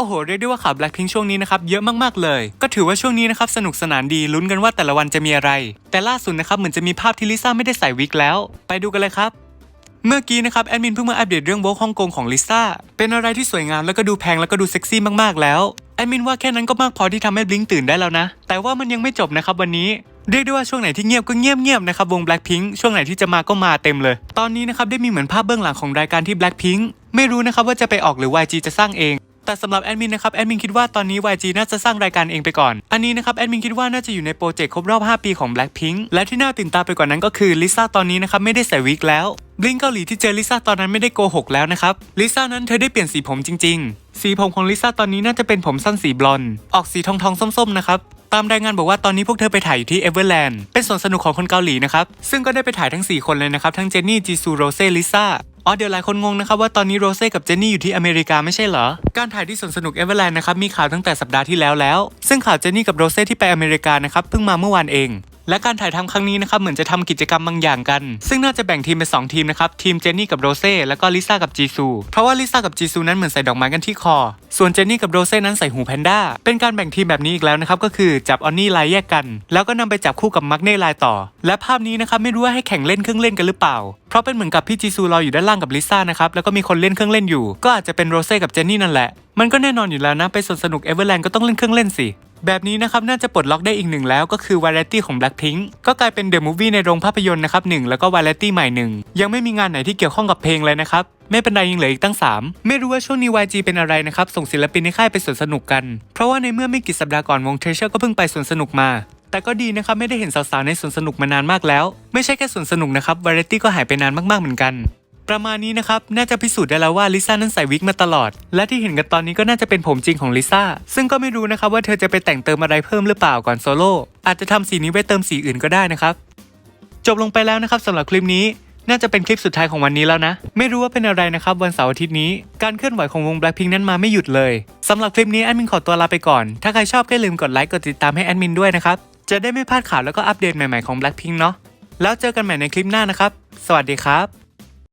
โอ้โหเรียกได้ว่าข่าว Blackpink ช่วงนี้นะครับเยอะมากๆเลย ก็ถือว่าช่วงนี้นะครับสนุกสนานดีลุ้นกันว่าแต่ละวันจะมีอะไร แต่ล่าสุดนะครับเหมือนจะมีภาพที่ลิซ่าไม่ได้ใส่วิกแล้ว ไปดูกันเลยครับเมื่อกี้นะครับแอดมินเพิ่งมาอัปเดตเรื่องโวกฮ่องกงของลิซ่าเป็นอะไรที่สวยงามแล้วก็ดูแพงแล้วก็ดูเซ็กซี่มากๆแล้วแอดมินว่าแค่นั้นก็มากพอที่ทำให้บลิงตื่นได้แล้วนะ แต่ว่ามันยังไม่จบนะครับวันนี้เรียกได้ว่าช่วงไหนที่เงียบก็เงียบเงียบๆนะครับวง Blackpink ช่วงไหนที่จะมาก็มาเต็มเลย ตอนนี้นะครับได้มีเหมือนภาพเบื้องหลังของรายการที่ Blackpink ไม่รู้นะครับว่าจะไปออกหรือ YG จะสร้างเอง แต่สำหรับแอดมินนะครับแอดมินคิดว่าตอนนี้ YG น่าจะสร้างรายการเองไปก่อน อันนี้นะครับแอดมินคิดว่าน่าจะอยู่ในโปรเจกต์ครบรอบ 5 ปีของ Blackpink และที่น่าตื่นตาไปกว่านั้นก็คือลิซ่าตอนนี้นะครับไม่ได้ใส่วิกแล้วบลิงเกาหลีที่เจอลิซ่าตอนนั้นไม่ได้โกหกแล้วนะครับลิซ่านั้นเธอได้เปลี่ยนสีผมจริง ๆ สีผมของลิซ่าตอนนี้น่าจะเป็นผมสั้นสีบลอนด์ออกสีทองทองส้มๆนะครับตามรายงานบอกว่าตอนนี้พวกเธอไปถ่ายอยู่ที่เอเวอร์แลนด์เป็นสวนสนุกของคนเกาหลีนะครับซึ่งก็ได้ไปถ่ายทั้ง 4 คนเลยนะครับทั้งเจนนี่จีซูโรเซ่ลิซ่า อ๋อเดี๋ยวหลายคนงงนะครับว่าตอนนี้โรเซ่กับเจนนี่อยู่ที่อเมริกาไม่ใช่เหรอ การถ่ายที่สวนสนุกเอเวอร์แลนด์นะครับมีข่าวตั้งแต่สัปดาห์ที่แล้วแล้ว ซึ่งข่าวเจนนี่กับโรเซ่ที่ไปอเมริกานะครับเพิ่งมาเมื่อวานเอง และการถ่ายทำครั้งนี้นะครับเหมือนจะทำกิจกรรมบางอย่างกัน ซึ่งน่าจะแบ่งทีมเป็น2ทีมนะครับทีมเจนนี่กับโรเซ่แล้วก็ลิซ่ากับจีซูเพราะว่าลิซ่ากับจีซูนั้นเหมือนใส่ดอกไม้กันที่คอ ส่วนเจนนี่กับโรเซ่นั้นใส่หูแพนด้าเป็นการแบ่งทีมแบบนี้อีกแล้วนะครับก็คือจับออนนี่ไลน์แยกกัน แล้วก็นำไปจับคู่กับมักเน่ไลน์ต่อ และภาพนี้นะครับไม่รู้ว่าให้แข่งเล่นเครื่องเล่นกันหรือเปล่า เพราะเป็นเหมือนกับพี่จีซูรออยู่ด้านล่างกับลิซ่านะครับแล้วก็มีคนเล่นเครื่องเล่นอยู่ ก็อาจจะเป็นโรเซ่กับเจนนี่นั่นแหละมันก็แน่นอนอยู่แล้วนะไปสนสนุกเอเวอร์แลนด์ก็ต้องเล่นเครื่องเล่นสิ แบบนี้นะครับน่าจะปลดล็อกได้อีกหนึ่งแล้วก็คือวาไรตี้ของ Blackpink ก็กลายเป็นเดอะมูฟวี่ในโรงภาพยนตร์นะครับหนึ่งแล้วก็วาไรตี้ใหม่หนึ่งยังไม่มีงานไหนที่เกี่ยวข้องกับเพลงเลยนะครับไม่เป็นไรยังเหลืออีกตั้ง 3 ไม่รู้ว่าช่วงนี้ YG เป็นอะไรนะครับ ส่งศิลปินในค่ายไปสวนสนุกกัน เพราะว่าในเมื่อไม่กี่สัปดาห์ก่อนวงเทเชอร์ก็เพิ่งไปสวนสนุกมา แต่ก็ดีนะครับไม่ได้เห็นสาวๆในสวนสนุกมานานมากแล้ว ไม่ใช่แค่สวนสนุกนะครับวาไรตี้ก็หายไปนานมากๆเหมือนกัน ประมาณนี้นะครับ น่าจะพิสูจน์ได้แล้วว่าลิซ่านั้นใส่วิกมาตลอด และที่เห็นกันตอนนี้ก็น่าจะเป็นผมจริงของลิซ่า ซึ่งก็ไม่รู้นะครับว่าเธอจะไปแต่งเติมอะไรเพิ่มหรือเปล่าก่อนโซโล่ อาจจะทำสีนี้ไว้เติมสีอื่นก็ได้นะครับ จบลงไปแล้วนะครับสำหรับคลิปนี้ น่าจะเป็นคลิปสุดท้ายของวันนี้แล้วนะ ไม่รู้ว่าเป็นอะไรนะครับวันเสาร์อาทิตย์นี้ การเคลื่อนไหวของวง Blackpink นั้นมาไม่หยุดเลยสำหรับคลิปนี้แอดมินขอตัวลาไปก่อน ถ้าใครชอบก็อย่าลืมกดไลค์กดติดตามให้แอดมินด้วยนะครับ จะได้ไม่พลาดข่าวแล้วก็อัปเดตใหม่ๆของ Blackpink เนาะ แล้วเจอกันใหม่ในคลิปหน้านะครับ สวัสดีครับ